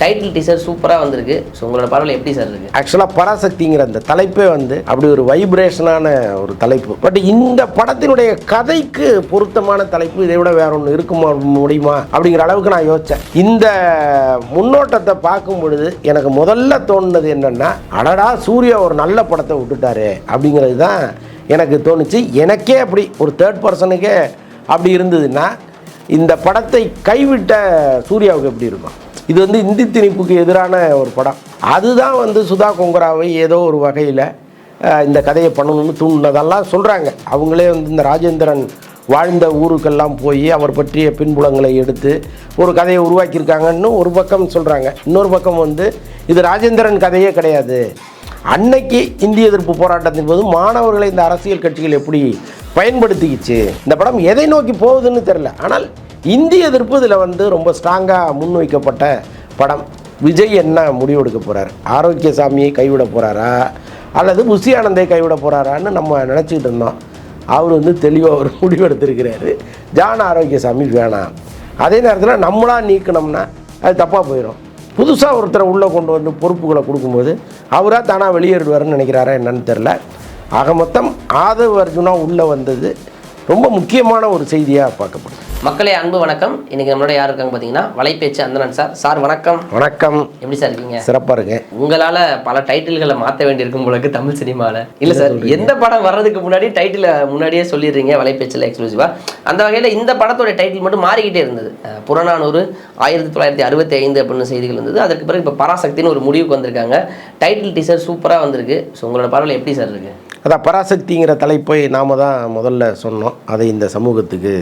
Title teaser சூப்பராக வந்திருக்கு. So உங்களோட பரவாயில்ல எப்படி சார் இருக்கு? ஆக்சுவலாக பராசக்திங்கிற அந்த தலைப்பே வந்து அப்படி ஒரு வைப்ரேஷனான ஒரு தலைப்பு. பட் இந்த படத்தினுடைய கதைக்கு பொருத்தமான தலைப்பு இதை விட வேற ஒன்று இருக்குமா முடியுமா அப்படிங்கிற அளவுக்கு நான் யோசித்தேன் இந்த முன்னோட்டத்தை பார்க்கும் பொழுது எனக்கு முதல்ல தோணுனது என்னென்னா அடடா சூர்யா ஒரு நல்ல படத்தை விட்டுட்டாரு அப்படிங்கிறது தான் எனக்கு தோணுச்சு. எனக்கே அப்படி ஒரு தேர்ட் பர்சனுக்கே அப்படி இருந்ததுன்னா இந்த படத்தை கைவிட்ட சூர்யாவுக்கு எப்படி இருக்கும்? இது வந்து இந்தி திணிப்புக்கு எதிரான ஒரு படம். அதுதான் வந்து சுதா கொங்கராவை ஏதோ ஒரு வகையில் இந்த கதையை பண்ணணும்னு தூண்டினதெல்லாம் சொல்கிறாங்க அவங்களே வந்து இந்த ராஜேந்திரன் வாழ்ந்த ஊருக்கெல்லாம் போய் அவர் பற்றிய பின்புலங்களை எடுத்து ஒரு கதையை உருவாக்கியிருக்காங்கன்னு ஒரு பக்கம் சொல்கிறாங்க இன்னொரு பக்கம் வந்து இது ராஜேந்திரன் கதையே கிடையாது. அன்னைக்கு இந்திய எதிர்ப்பு போராட்டத்தின் போது மாணவர்களை இந்த அரசியல் கட்சிகள் எப்படி பயன்படுத்திக்கிச்சு? இந்த படம் எதை நோக்கி போகுதுன்னு தெரில ஆனால் இந்திய எதிர்ப்பு இதில் வந்து ரொம்ப ஸ்ட்ராங்காக முன்வைக்கப்பட்ட படம். விஜய் என்ன முடிவெடுக்க போகிறார் ஆரோக்கியசாமியை கைவிட போகிறாரா அல்லது புஷி ஆனந்தை கைவிட போகிறாரான்னு நம்ம நினச்சிக்கிட்டு இருந்தோம். அவர் வந்து தெளிவாக ஒரு முடிவெடுத்திருக்கிறாரு. ஜான் ஆரோக்கியசாமி வேணாம். அதே நேரத்தில் நம்மளாக நீக்கினோம்னா அது தப்பாக போயிடும் புதுசாக ஒருத்தரை உள்ளே கொண்டு வந்து பொறுப்புகளை கொடுக்கும்போது அவராக தானாக வெளியேறுவார்னு நினைக்கிறாரா என்னன்னு தெரில ஆக மொத்தம் ஆதவ் அர்ஜுனா உள்ளே வந்தது ரொம்ப முக்கியமான ஒரு செய்தியாக பார்க்கப்படுது. மக்களே அன்பு வணக்கம். இன்னைக்கு நம்மளோட யார் இருக்காங்க பார்த்தீங்கன்னா வலைபேச்சு அந்தனன் சார். சார் வணக்கம். வணக்கம். எப்படி சார் இருக்கீங்க? சிறப்பாக இருக்கேன். உங்களால பல டைட்டில்களை மாற்ற வேண்டியிருக்கும் உங்களுக்கு தமிழ் சினிமாவில் இல்லை சார் எந்த படம் வர்றதுக்கு முன்னாடி டைட்டிலை முன்னாடியே சொல்லிடுறீங்க வலைபேச்சில் எக்ஸ்க்ளூசிவாக அந்த வகையில் இந்த படத்தோட டைட்டில் மட்டும் மாறிக்கிட்டே இருந்தது. புறநானூறு ஆயிரத்தி தொள்ளாயிரத்தி அறுபத்தி ஐந்து அப்படின்னு செய்திகள் இருந்தது. அதற்கு பிறகு இப்போ பராசக்தின்னு ஒரு முடிவுக்கு வந்திருக்காங்க. டைட்டில் டீசர் சூப்பராக வந்திருக்கு. ஸோ உங்களோட பார்வையில் எப்படி சார் இருக்கு? அதான் பராசக்திங்கிற தலைப்பை நாம் தான் முதல்ல சொன்னோம். அதை இந்த சமூகத்துக்கு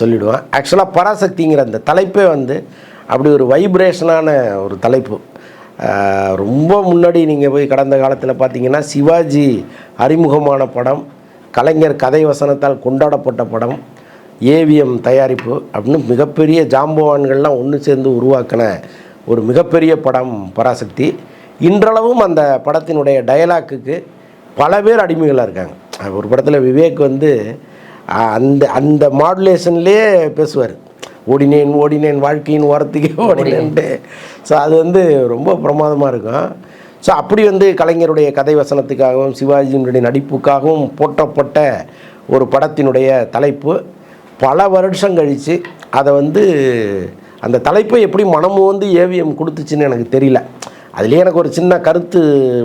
சொல்லிவிடுவேன் ஆக்சுவலாக பராசக்திங்கிற அந்த தலைப்பே வந்து அப்படி ஒரு வைப்ரேஷனான ஒரு தலைப்பு. ரொம்ப முன்னாடி நீங்கள் போய் கடந்த காலத்தில் பார்த்தீங்கன்னா சிவாஜி அறிமுகமான படம் கலைஞர் கதை வசனத்தால் கொண்டாடப்பட்ட படம் ஏவிஎம் தயாரிப்பு அப்படின்னு மிகப்பெரிய ஜாம்பவான்கள்லாம் ஒன்று சேர்ந்து உருவாக்கின ஒரு மிகப்பெரிய படம் பராசக்தி. இன்றளவும் அந்த படத்தினுடைய டயலாக்குக்கு பல பேர் அடிமைகளாக இருக்காங்க. ஒரு படத்தில் விவேக் வந்து அந்த அந்த மாடுலேஷன்லேயே பேசுவார். ஓடினேன் ஓடினேன் வாழ்க்கையின் ஓரத்துக்கே ஓடினேன்ட்டு. ஸோ அது வந்து ரொம்ப பிரமாதமாக இருக்கும். ஸோ அப்படி வந்து கலைஞருடைய கதை வசனத்துக்காகவும் சிவாஜியினுடைய நடிப்புக்காகவும் போற்றப்பட்ட ஒரு படத்தினுடைய தலைப்பு. பல வருஷம் கழித்து அதை வந்து அந்த தலைப்பை எப்படி மனமும் வந்து ஏவிஎம் கொடுத்துச்சுன்னு எனக்கு தெரியல. அதுலேயே எனக்கு ஒரு சின்ன கருத்து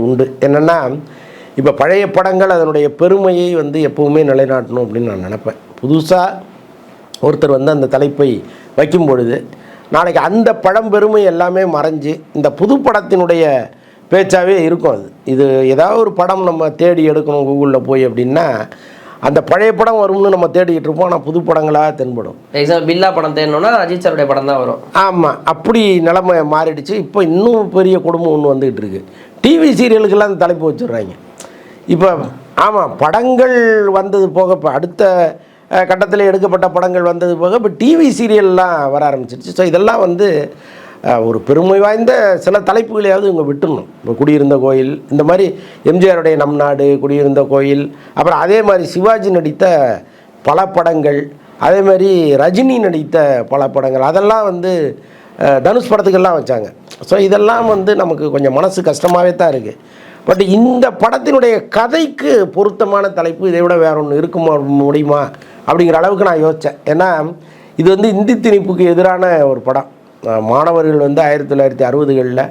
உண்டு. என்னென்னா இப்போ பழைய படங்கள் அதனுடைய பெருமையை வந்து எப்போவுமே நிலைநாட்டணும் அப்படின்னு நான் நினப்பேன். புதுசாக ஒருத்தர் வந்து அந்த தலைப்பை வைக்கும் பொழுது நாளைக்கு அந்த பழம்பெருமை எல்லாமே மறைஞ்சு இந்த புது படத்தினுடைய பேச்சாவே இருக்கும் அது. இது ஏதாவது ஒரு படம் நம்ம தேடி எடுக்கணும் கூகுளில் போய் அப்படின்னா அந்த பழைய படம் வரும்னு நம்ம தேடிக்கிட்டு இருப்போம் ஆனால் புது படங்களாக தென்படும். எக்ஸாம்பிள் பில்லா படம் தேடணும்னா அஜித் சாருடைய படம் தான் வரும். ஆமாம் அப்படி நிலைமை மாறிடுச்சு. இப்போ இன்னும் பெரிய குடும்பம் ஒன்று வந்துகிட்டு இருக்கு. டிவி சீரியலுக்கெல்லாம் அந்த தலைப்பு வச்சுடுறாங்க. இப்போ ஆமாம் படங்கள் வந்தது போக இப்போ அடுத்த கட்டத்தில் எடுக்கப்பட்ட படங்கள் வந்தது போக இப்போ டிவி சீரியல்லாம் வர ஆரம்பிச்சிருச்சு. ஸோ இதெல்லாம் வந்து ஒரு பெருமை வாய்ந்த சில தலைப்புகளையாவது இவங்க விட்டுணும் இப்போ குடியிருந்த கோயில் இந்த மாதிரி எம்ஜிஆருடைய நம் நாடு குடியிருந்த கோயில் அப்புறம் அதே மாதிரி சிவாஜி நடித்த பல படங்கள் அதே மாதிரி ரஜினி நடித்த பல படங்கள் அதெல்லாம் வந்து தனுஷ் படத்துக்கெல்லாம் வச்சாங்க. ஸோ இதெல்லாம் வந்து நமக்கு கொஞ்சம் மனசு கஷ்டமாகவே தான் இருக்குது பட் இந்த படத்தினுடைய கதைக்கு பொருத்தமான தலைப்பு இதை விட வேற ஒன்று இருக்குமா முடியுமா அப்படிங்கிற அளவுக்கு நான் யோசித்தேன் ஏன்னா இது வந்து இந்தி திணிப்புக்கு எதிரான ஒரு படம். மாணவர்கள் வந்து ஆயிரத்தி தொள்ளாயிரத்தி அறுபதுகளில்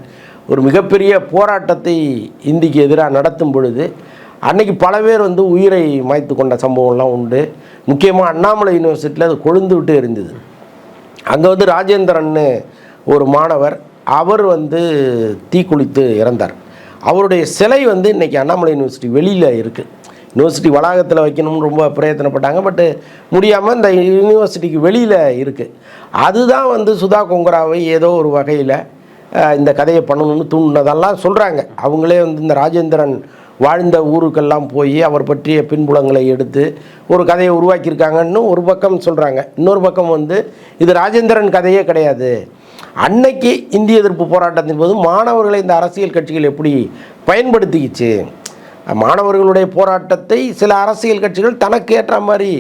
ஒரு மிகப்பெரிய போராட்டத்தை இந்திக்கு எதிராக நடத்தும் பொழுது அன்னைக்கு பல பேர் வந்து உயிரை மாய்த்து கொண்ட சம்பவம்லாம் உண்டு. முக்கியமாக அண்ணாமலை யூனிவர்சிட்டியில் அது கொழுந்து விட்டு இருந்தது. அங்கே வந்து ராஜேந்திரன்னு ஒரு மாணவர் அவர் வந்து தீக்குளித்து இறந்தார். அவருடைய சிலை வந்து இன்றைக்கி அண்ணாமலை யூனிவர்சிட்டி வெளியில் இருக்குது யூனிவர்சிட்டி வளாகத்தில் வைக்கணும்னு ரொம்ப பிரயத்தனப்பட்டாங்க. பட்டு முடியாமல் இந்த யூனிவர்சிட்டிக்கு வெளியில் இருக்குது அதுதான் வந்து சுதா கொங்கராவை ஏதோ ஒரு வகையில் இந்த கதையை பண்ணணும்னு தூண்டினதெல்லாம் சொல்கிறாங்க அவங்களே வந்து இந்த ராஜேந்திரன் வாழ்ந்த ஊருக்கெல்லாம் போய் அவர் பற்றிய பின்புலங்களை எடுத்து ஒரு கதையை உருவாக்கியிருக்காங்கன்னு ஒரு பக்கம் சொல்கிறாங்க இன்னொரு பக்கம் வந்து இது ராஜேந்திரன் கதையே கிடையாது. அன்னைக்கு இந்திய எதிர்ப்பு போராட்டத்தின் போது மாணவர்களை இந்த அரசியல் கட்சிகள் எப்படி பயன்படுத்திக்கிச்சு? மாணவர்களுடைய போராட்டத்தை சில அரசியல் கட்சிகள் தனக்கு ஏற்ற மாதிரி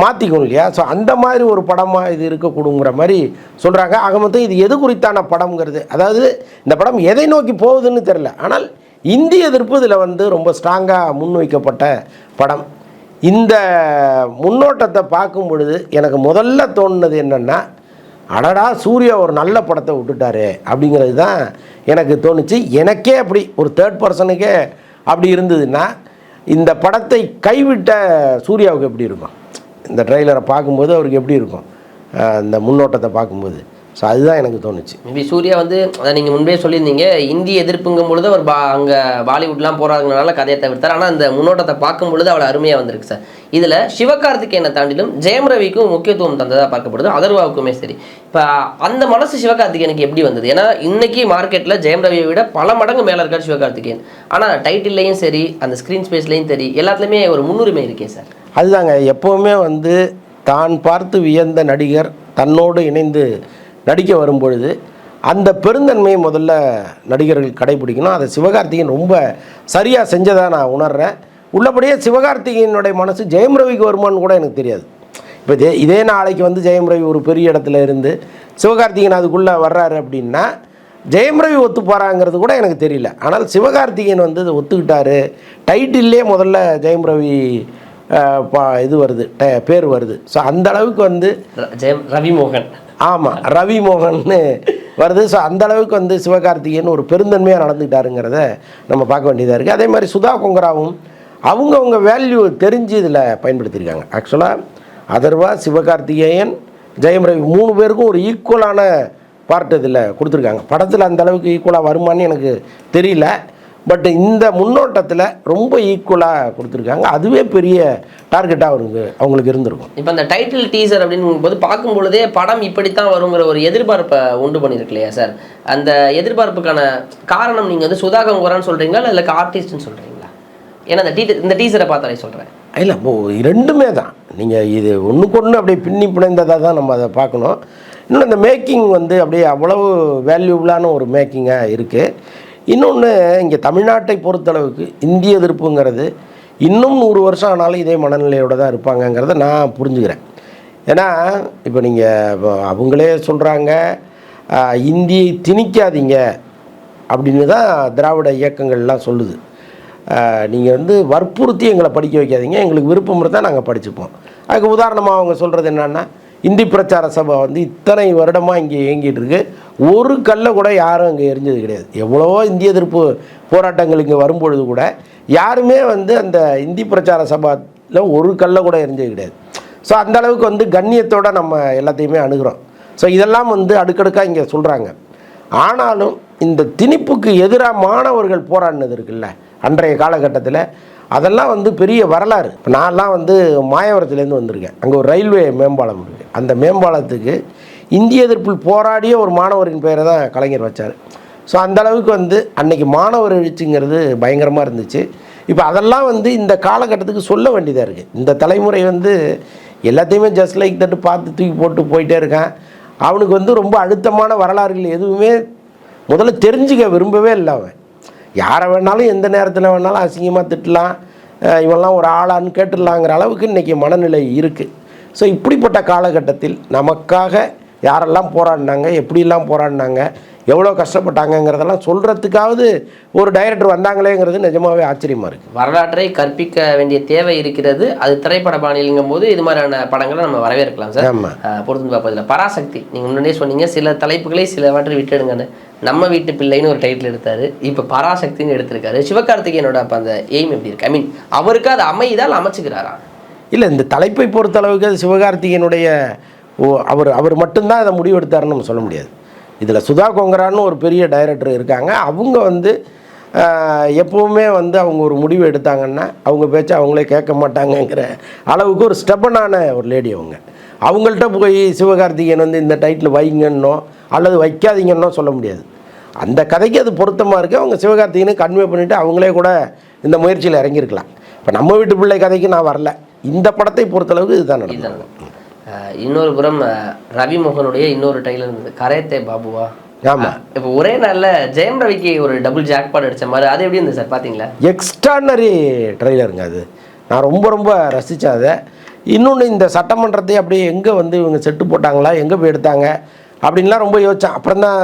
மாற்றிக்கும் இல்லையா? ஸோ அந்த மாதிரி ஒரு படமாக இது இருக்கக்கூடுங்கிற மாதிரி சொல்கிறாங்க ஆக மொத்தம் இது எது குறித்தான படம்ங்கிறது? அதாவது இந்த படம் எதை நோக்கி போகுதுன்னு தெரில ஆனால் இந்திய எதிர்ப்பு இதில் வந்து ரொம்ப ஸ்ட்ராங்காக முன்வைக்கப்பட்ட படம். இந்த முன்னோட்டத்தை பார்க்கும் பொழுது எனக்கு முதல்ல தோணுனது என்னென்னா அடடா சூர்யா ஒரு நல்ல படத்தை விட்டுட்டாரு அப்படிங்கிறது தான் எனக்கு தோணுச்சு. எனக்கே அப்படி ஒரு தேர்ட் பர்சனுக்கே அப்படி இருந்ததுன்னா இந்த படத்தை கைவிட்ட சூர்யாவுக்கு எப்படி இருக்கும்? இந்த ட்ரெய்லரை பார்க்கும்போது அவருக்கு எப்படி இருக்கும்? இந்த முன்னோட்டத்தை பார்க்கும்போது. ஸோ அதுதான் எனக்கு தோணுச்சு. மேபி சூர்யா வந்து அதை நீங்கள் முன்பே சொல்லியிருந்தீங்க இந்தி எதிர்ப்புங்கும் பொழுது அவர் பா அங்கே பாலிவுட்லாம் போகிறாங்கனால கதையை தவிர்த்தார். ஆனால் அந்த முன்னோட்டத்தை பார்க்கும் பொழுது அவ்வளோ அருமையாக வந்திருக்கு சார். இதில் சிவகார்த்திகேயனை தாண்டிலும் ஜெயம் ரவிக்கும் முக்கியத்துவம் தந்ததாக பார்க்கப்படுது. அதர்வாவுக்குமே சரி. இப்போ அந்த மனசு சிவகார்த்திகேயனுக்கு எப்படி வந்தது? ஏன்னா இன்னைக்கு மார்க்கெட்டில் ஜெயம் ரவியை விட பல மடங்கு மேலே இருக்கார் சிவகார்த்திகேயன். ஆனால் டைட்டில்லையும் சரி அந்த ஸ்க்ரீன் ஸ்பேஸ்லையும் சரி எல்லாத்துலேயுமே ஒரு முன்னுரிமை இருக்கே சார். அதுதாங்க எப்போவுமே வந்து தான் பார்த்து வியந்த நடிகர் தன்னோடு இணைந்து நடிக்க வரும்பொழுது அந்த பெருந்தன்மையை முதல்ல நடிகர்கள் கடைபிடிக்கணும் அதை சிவகார்த்திகேயன் ரொம்ப சரியாக செஞ்சதாக நான் உணர்கிறேன் உள்ளபடியே சிவகார்த்திகேயனுடைய மனசு ஜெயம் ரவிக்கு வருமான்னு கூட எனக்கு தெரியாது. இப்போ இதே இதே நாளைக்கு வந்து ஜெயம் ரவி ஒரு பெரிய இடத்துல இருந்து சிவகார்த்திகேயன் அதுக்குள்ளே வர்றாரு அப்படின்னா ஜெயம் ரவி ஒத்துப்பாராங்கிறது கூட எனக்கு தெரியல. ஆனால் சிவகார்த்திகேயன் வந்து இதை ஒத்துக்கிட்டாரு. டைட்டில்லே முதல்ல ஜெயம் ரவி பா- இது வருது ட- பேர் வருது. ஸோ அந்த அளவுக்கு வந்து ஜெயம் ரவிமோகன். ஆமாம் ரவி மோகன்னு வருது. ஸோ அந்த அளவுக்கு வந்து சிவகார்த்திகேயன் ஒரு பெருந்தன்மையாக நடந்துக்கிட்டாருங்கிறத நம்ம பார்க்க வேண்டியதாக இருக்குது அதே மாதிரி சுதா கொங்கராவும் அவங்கவுங்க வேல்யூ தெரிஞ்சு இதில் பயன்படுத்தியிருக்காங்க. ஆக்சுவலாக அதர்வா சிவகார்த்திகேயன் ஜெயம் ரவி மூணு பேருக்கும் ஒரு ஈக்குவலான பார்ட் இதில் கொடுத்துருக்காங்க. படத்தில் அந்த அளவுக்கு ஈக்குவலாக வருமான்னு எனக்கு தெரியல. பட் இந்த முன்னோட்டத்தில் ரொம்ப ஈக்குவலாக கொடுத்துருக்காங்க. அதுவே பெரிய டார்கெட்டாக அவருக்கு அவங்களுக்கு இருந்திருக்கும். இப்போ அந்த டைட்டில் டீசர் அப்படின்னும் போது பார்க்கும் பொழுதே படம் இப்படித்தான் வருங்கிற ஒரு எதிர்பார்ப்பை உண்டு பண்ணியிருக்கு இல்லையா சார் அந்த எதிர்பார்ப்புக்கான காரணம் நீங்கள் வந்து சுதா கங்குரான்னு சொல்கிறீங்களா இல்லை ஆர்டிஸ்ட்னு சொல்கிறீங்களா ஏன்னா அந்த டீ இந்த டீசரை பார்த்தாலே சொல்கிறேன் இல்லை ரெண்டுமே தான். நீங்கள் இது ஒன்றுக்கு ஒன்று அப்படியே பின்னி பிணைந்ததாக தான் நம்ம அதை பார்க்கணும். இன்னும் இந்த மேக்கிங் வந்து அப்படியே அவ்வளவு வேல்யூபிளான ஒரு மேக்கிங்காக இருக்குது இன்னொன்று இங்கே தமிழ்நாட்டை பொறுத்தளவுக்கு இந்திய எதிர்ப்புங்கிறது இன்னும் நூறு வருஷம் ஆனாலும் இதே மனநிலையோடு தான் இருப்பாங்கங்கிறத நான் புரிஞ்சுக்கிறேன். ஏன்னா இப்போ நீங்கள் அவங்களே சொல்கிறாங்க இந்தியை திணிக்காதீங்க அப்படின்னு தான் திராவிட இயக்கங்கள்லாம் சொல்லுது. நீங்கள் வந்து வற்புறுத்தி எங்களை படிக்க வைக்காதீங்க எங்களுக்கு விருப்பம் இருந்தால் நாங்கள் படிச்சுப்போம். அதுக்கு உதாரணமாக அவங்க சொல்கிறது என்னென்னா இந்தி பிரச்சார சபை வந்து இத்தனை வருடமாக இங்கே இயங்கிட்டு இருக்கு ஒரு கல்லை கூட யாரும் அங்கே எரிஞ்சது கிடையாது. எவ்வளவோ இந்திய எதிர்ப்பு போராட்டங்கள் இங்கே வரும்பொழுது கூட யாருமே வந்து அந்த இந்தி பிரச்சார சபாவில் ஒரு கல்லை கூட எரிஞ்சது கிடையாது. ஸோ அந்த அளவுக்கு வந்து கண்ணியத்தோடு நம்ம எல்லாத்தையுமே அணுகிறோம். ஸோ இதெல்லாம் வந்து அடுக்கடுக்காக இங்கே சொல்கிறாங்க ஆனாலும் இந்த திணிப்புக்கு எதிராக மாணவர்கள் போராடினது இருக்குல்ல அன்றைய காலகட்டத்தில் அதெல்லாம் வந்து பெரிய வரலாறு. இப்போ நான்லாம் வந்து மாயவரத்துலேருந்து வந்திருக்கேன். அங்கே ஒரு ரயில்வே மேம்பாலம் இருக்குது அந்த மேம்பாலத்துக்கு இந்திய எதிர்ப்பில் போராடிய ஒரு மாணவரின் பெயரை தான் கலைஞர் வச்சார். ஸோ அந்தளவுக்கு வந்து அன்னைக்கு மாணவர் எழுச்சிங்கிறது பயங்கரமாக இருந்துச்சு. இப்போ அதெல்லாம் வந்து இந்த காலகட்டத்துக்கு சொல்ல வேண்டியதாக இருக்குது இந்த தலைமுறை வந்து எல்லாத்தையுமே ஜஸ்ட் லைக் தட்டு பார்த்து தூக்கி போட்டு போயிட்டே இருக்கான். அவனுக்கு வந்து ரொம்ப அழுத்தமான வரலாறுகள் எதுவுமே முதல்ல தெரிஞ்சுக்க விரும்பவே இல்லை அவன். யாரை வேணாலும் எந்த நேரத்தில் வேணாலும் அசிங்கமாக திட்டலாம். இவெல்லாம் இவன்லாம் ஒரு ஆளான்னு கேட்டுடலாங்கிற அளவுக்கு இன்றைக்கி மனநிலை இருக்குது ஸோ இப்படிப்பட்ட காலகட்டத்தில் நமக்காக யாரெல்லாம் போராடினாங்க எப்படிலாம் போராடினாங்க எவ்வளோ கஷ்டப்பட்டாங்கங்கிறதெல்லாம் சொல்கிறதுக்காவது ஒரு டைரக்டர் வந்தாங்களேங்கிறது நிஜமாவே ஆச்சரியமாக இருக்குது வரலாற்றை கற்பிக்க வேண்டிய தேவை இருக்கிறது. அது திரைப்பட பாணியிலுங்கும் போது இது மாதிரியான படங்களை நம்ம வரவேற்கலாம் சார். ஆமாம் பொறுத்து பார்ப்பதில்ல பராசக்தி நீங்கள் முன்னாடியே சொன்னீங்க சில தலைப்புகளை சிலவற்றை விட்டுடுங்கன்னு. நம்ம வீட்டு பிள்ளைன்னு ஒரு டைட்டில் எடுத்தாரு. இப்போ பராசக்தின்னு எடுத்திருக்காரு. சிவகார்த்திகேயனோட அப்போ அந்த எய்ம் எப்படி இருக்கு? ஐ மீன் அவருக்கு அது அமைதால் அமைச்சுக்கிறாரா? இல்லை இந்த தலைப்பை பொறுத்தளவுக்கு அது சிவகார்த்திகேயனுடைய ஓ அவர் அவர் மட்டும்தான் அதை முடிவெடுத்தாருன்னு நம்ம சொல்ல முடியாது. இதில் சுதா கொங்கரான்னு ஒரு பெரிய டைரக்டர் இருக்காங்க. அவங்க வந்து எப்போவுமே வந்து அவங்க ஒரு முடிவு எடுத்தாங்கன்னா அவங்க பேச்சை அவங்களே கேட்க மாட்டாங்கங்கிற அளவுக்கு ஒரு ஸ்டெப்பனான ஒரு லேடி அவங்க. அவங்கள்ட்ட போய் சிவகார்த்திகேயன் வந்து இந்த டைட்டில் வைங்கன்னோ அல்லது வைக்காதீங்கன்னோ சொல்ல முடியாது. அந்த கதைக்கு அது பொருத்தமாக இருக்குது அவங்க சிவகார்த்திகேயனை கன்வே பண்ணிவிட்டு அவங்களே கூட இந்த முயற்சியில் இறங்கியிருக்கலாம். இப்போ நம்ம வீட்டு பிள்ளை கதைக்கு நான் வரல. இந்த படத்தை பொறுத்தளவுக்கு இதுதான் நடந்தது இன்னொரு புறம் ஆஹ் ரவி மோகனுடைய இன்னொரு டைலர் இருந்தது. கரேத்தே பாபுவா. ஆமாம் இப்போ ஒரே நாளில் ஜெயம் ரவிக்கு ஒரு டபுள் ஜாக்பாட் அடிச்ச மாதிரி அது எப்படி இருந்தது சார்? பார்த்தீங்களா எக்ஸ்ட்ரானரி ட்ரெய்லருங்க அது. நான் ரொம்ப ரொம்ப ரசித்தேன் அதை. இன்னொன்று இந்த சட்டமன்றத்தை அப்படியே எங்கே வந்து இவங்க செட்டு போட்டாங்களா எங்கே போய் எடுத்தாங்க அப்படின்லாம் ரொம்ப யோசித்தேன் அப்புறம் தான்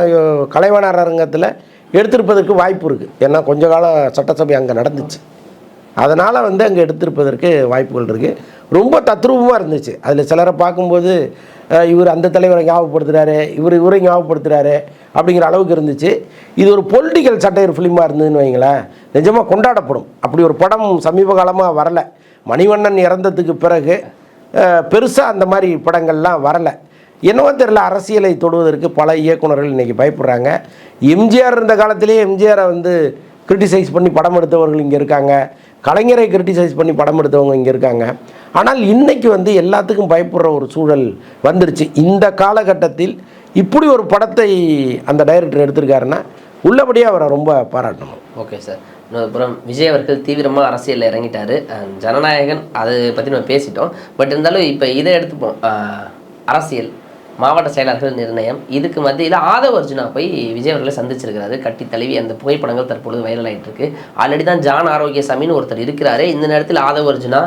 கலைவாணர் அரங்கத்தில் எடுத்திருப்பதற்கு வாய்ப்பு இருக்குது ஏன்னா கொஞ்ச காலம் சட்டசபை அங்கே நடந்துச்சு. அதனால் வந்து அங்கே எடுத்திருப்பதற்கு வாய்ப்புகள் இருக்குது ரொம்ப தத்ரூபமாக இருந்துச்சு. அதில் சிலரை பார்க்கும்போது இவர் அந்த தலைவரை ஞாபகப்படுத்துகிறாரு இவர் இவரை ஞாபகப்படுத்துகிறாரு அப்படிங்கிற அளவுக்கு இருந்துச்சு. இது ஒரு பொலிட்டிக்கல் சட்டையர் ஃபிலிமாக இருந்ததுன்னு வைங்களேன். நிஜமாக கொண்டாடப்படும். அப்படி ஒரு படம் சமீப காலமாக வரல. மணிவண்ணன் இறந்ததுக்கு பிறகு பெருசாக அந்த மாதிரி படங்கள்லாம் வரலை. என்னவோ தெரியல அரசியலை தொடுவதற்கு பல இயக்குனர்கள் இன்றைக்கி பயப்படுறாங்க. எம்ஜிஆர் இருந்த காலத்திலேயே எம்ஜிஆரை வந்து கிரிட்டிசைஸ் பண்ணி படம் எடுத்தவர்கள் இங்கே இருக்காங்க. கலைஞரை கிரிட்டிசைஸ் பண்ணி படம் எடுத்தவங்க இங்கே இருக்காங்க. ஆனால் இன்றைக்கி வந்து எல்லாத்துக்கும் பயப்படுற ஒரு சூழல் வந்துருச்சு. இந்த காலகட்டத்தில் இப்படி ஒரு படத்தை அந்த டைரக்டர் எடுத்திருக்காருன்னா உள்ளபடியாக அவரை ரொம்ப பாராட்டணும். ஓகே சார் அப்புறம் விஜய் அவர்கள் தீவிரமாக அரசியலில் இறங்கிட்டாரு. ஜனநாயகன் அதை பற்றி நம்ம பேசிட்டோம். பட் இருந்தாலும் இப்போ இதை எடுத்துப்போம். அரசியல். மாவட்ட செயலாளர்கள் நிர்ணயம். இதுக்கு மத்தியில் ஆதவ அர்ஜுனா போய் விஜய் அவர்களை சந்திச்சிருக்கிறாரு. கட்டி தழுவி அந்த புகைப்படங்கள் தற்பொழுது வைரல் ஆகிட்டு இருக்கு ஆல்ரெடி தான் ஜான் ஆரோக்கியசாமின்னு ஒருத்தர் இருக்கிறாரு. இந்த நேரத்தில் ஆதவ அர்ஜுனா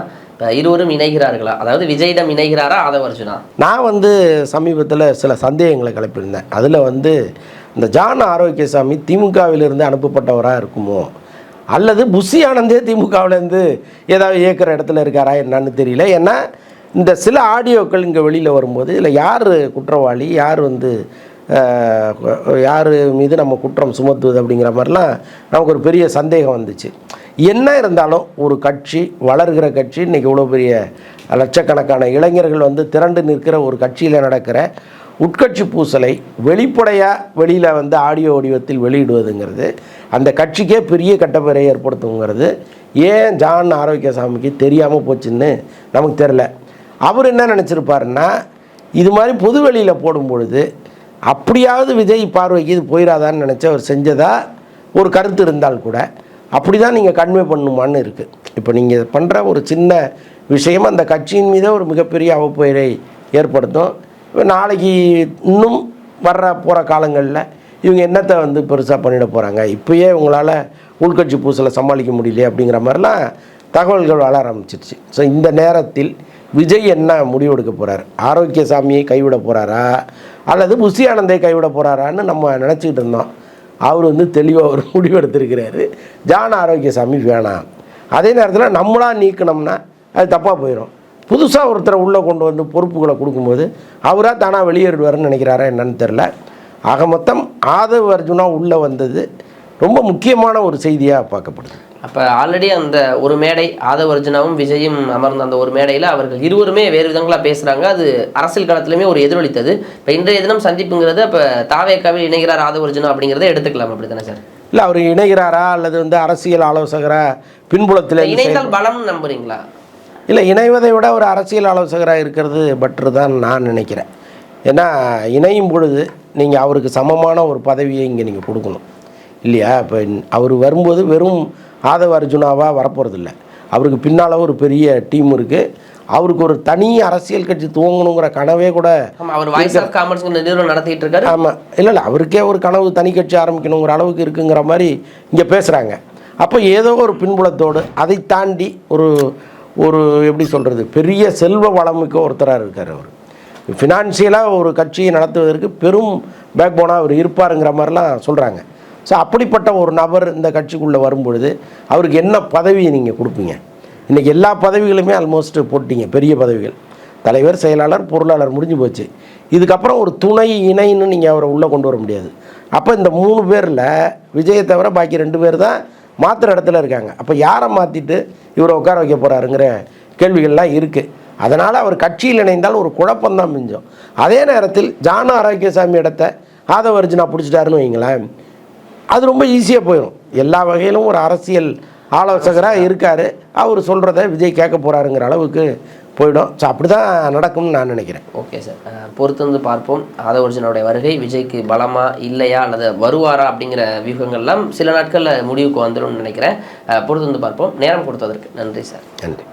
இருவரும் இணைகிறார்களா? அதாவது விஜயிடம் இணைகிறாரா ஆதவ அர்ஜுனா? நான் வந்து சமீபத்தில் சில சந்தேகங்களை கிளப்பியிருந்தேன். அதில் வந்து இந்த ஜான் ஆரோக்கியசாமி திமுகவிலிருந்து அனுப்பப்பட்டவராக இருக்குமோ? அல்லது புஷி ஆனந்தே திமுகவிலேருந்து ஏதாவது இயக்குற இடத்துல இருக்காரா என்னன்னு தெரியல. ஏன்னா இந்த சில ஆடியோக்கள் இங்கே வெளியில் வரும்போது இதில் யார் குற்றவாளி? யார் வந்து யார் மீது நம்ம குற்றம் சுமத்துவது? அப்படிங்கிற மாதிரிலாம் நமக்கு ஒரு பெரிய சந்தேகம் வந்துச்சு. என்ன இருந்தாலும் ஒரு கட்சி வளர்கிற கட்சி இன்றைக்கி இவ்வளோ பெரிய லட்சக்கணக்கான இளைஞர்கள் வந்து திரண்டு நிற்கிற ஒரு கட்சியில் நடக்கிற உட்கட்சி பூசலை வெளிப்படையாக வெளியில் வந்து ஆடியோ வடிவத்தில் வெளியிடுவதுங்கிறது அந்த கட்சிக்கே பெரிய கட்டப்பெறை ஏற்படுத்துங்கிறது ஏன் ஜான் ஆரோக்கியசாமிக்கு தெரியாமல் போச்சுன்னு நமக்கு தெரில அவர் என்ன நினச்சிருப்பாருன்னா இது மாதிரி பொது வெளியில் போடும் பொழுது அப்படியாவது விஜய் பார்வைக்கு இது போயிடாதான்னு நினச்சி அவர் செஞ்சதா ஒரு கருத்து இருந்தால் கூட அப்படி தான் நீங்கள் கன்வே பண்ணுமான்னு இருக்குது இப்போ நீங்கள் பண்ணுற ஒரு சின்ன விஷயம் அந்த கட்சியின் மீதே ஒரு மிகப்பெரிய அவப்பெயரை ஏற்படுத்தும். இப்போ நாளைக்கு இன்னும் வர்ற போகிற காலங்களில் இவங்க என்னத்தை வந்து பெருசாக பண்ணிட போகிறாங்க இப்போயே உங்களால் உள்கட்சி பூசலை சமாளிக்க முடியலையே அப்படிங்கிற மாதிரிலாம் தகவல்கள் வளர ஆரம்பிச்சிருச்சு. ஸோ இந்த நேரத்தில் விஜய் என்ன முடிவெடுக்க போகிறார் ஆரோக்கியசாமியை கைவிட போகிறாரா அல்லது புஷி ஆனந்தை கைவிட போகிறாரான்னு நம்ம நினச்சிக்கிட்டு இருந்தோம். அவர் வந்து தெளிவாக ஒரு முடிவெடுத்திருக்கிறாரு ஜான் ஆரோக்கியசாமி வேணாம். அதே நேரத்தில் நம்மளாக நீக்கினோம்னா அது தப்பாக போயிடும் புதுசாக ஒருத்தரை உள்ளே கொண்டு வந்து பொறுப்புகளை கொடுக்கும்போது அவராக தானாக வெளியேறுவார்னு நினைக்கிறாரா என்னன்னு தெரில ஆக மொத்தம் ஆதவ் அர்ஜுனா உள்ளே வந்தது ரொம்ப முக்கியமான ஒரு செய்தியாக பார்க்கப்படுது. அப்போ ஆல்ரெடி அந்த ஒரு மேடை ஆதவ அர்ஜுனாவும் விஜயும் அமர்ந்த அந்த ஒரு மேடையில் அவர்கள் இருவருமே வேறு விதங்களாக பேசுகிறாங்க அது அரசியல் களத்திலுமே ஒரு எதிரொலித்தது. இப்போ இன்றைய தினம் சந்திப்புங்கிறது அப்போ தாவேக்காவில் இணைகிறார் ஆதவ அர்ஜுனா அப்படிங்கிறத எடுத்துக்கலாம் அப்படி தானே சார்? இல்லை அவர் இணைகிறாரா? அல்லது வந்து அரசியல் ஆலோசகரா? பின்புலத்தில் இணைந்தால் பலம் நம்புறீங்களா? இல்லை இணைவதை விட ஒரு அரசியல் ஆலோசகராக இருக்கிறது பற்று தான் நான் நினைக்கிறேன். ஏன்னா இணையும் பொழுது நீங்கள் அவருக்கு சமமான ஒரு பதவியை இங்கே நீங்கள் கொடுக்கணும். இல்லையா? இப்போ அவர் வரும்போது வெறும் ஆதவ அர்ஜுனாவாக வரப்போகிறதில்ல அவருக்கு பின்னால் ஒரு பெரிய டீம் இருக்குது அவருக்கு ஒரு தனி அரசியல் கட்சி துவங்கணுங்கிற கனவே கூட அவர் வாய்ஸ் ஆஃப் காமர்ஸ் நிறுவனம் நடத்திட்டு இருக்காரு. ஆமாம் இல்லை இல்லை அவருக்கே ஒரு கனவு தனி கட்சி ஆரம்பிக்கணுங்கிற அளவுக்கு இருக்குங்கிற மாதிரி இங்கே பேசுகிறாங்க அப்போ ஏதோ ஒரு பின்புலத்தோடு அதை தாண்டி ஒரு ஒரு எப்படி சொல்கிறது பெரிய செல்வ வளமிக்க ஒருத்தராக இருக்கார் அவர். ஃபினான்ஷியலாக ஒரு கட்சியை நடத்துவதற்கு பெரும் பேக்போனாக அவர் இருப்பாருங்கிற மாதிரிலாம் சொல்கிறாங்க ஸோ அப்படிப்பட்ட ஒரு நபர் இந்த கட்சிக்குள்ளே வரும்பொழுது அவருக்கு என்ன பதவியை நீங்கள் கொடுப்பீங்க? இன்றைக்கி எல்லா பதவிகளுமே ஆல்மோஸ்ட் போட்டீங்க பெரிய பதவிகள். தலைவர் செயலாளர் பொருளாளர் முடிஞ்சு போச்சு. இதுக்கப்புறம் ஒரு துணை இணைன்னு நீங்கள் அவரை உள்ளே கொண்டு வர முடியாது. அப்போ இந்த மூணு பேரில் விஜயை தவிர பாக்கி ரெண்டு பேர் தான் மாற்றுற இடத்துல இருக்காங்க. அப்போ யாரை மாற்றிட்டு இவரை உட்கார வைக்க போகிறாருங்கிற கேள்விகள்லாம் இருக்குது அதனால் அவர் கட்சியில் இணைந்தால் ஒரு குழப்பம்தான் மிஞ்சம். அதே நேரத்தில் ஜான ஆரோக்கியசாமி இடத்த ஆதவ அர்ஜுனா பிடிச்சிட்டாருன்னு வைங்களேன். அது ரொம்ப ஈஸியாக போயிடும் எல்லா வகையிலும் ஒரு அரசியல் ஆலோசகராக இருக்கார். அவர் சொல்கிறத விஜய் கேட்க போகிறாருங்கிற அளவுக்கு போயிடும். ஸோ அப்படி தான் நடக்கும்னு நான் நினைக்கிறேன். ஓகே சார் பொறுத்து வந்து பார்ப்போம். ஆதவ அர்ஜுனோடைய வருகை விஜய்க்கு பலமா இல்லையா அல்லது வருவாரா அப்படிங்கிற வியூகங்கள்லாம் சில நாட்களில் முடிவுக்கு வந்துடும்னு நினைக்கிறேன். பொறுத்து வந்து பார்ப்போம். நேரம் கொடுத்ததற்கு நன்றி சார் நன்றி.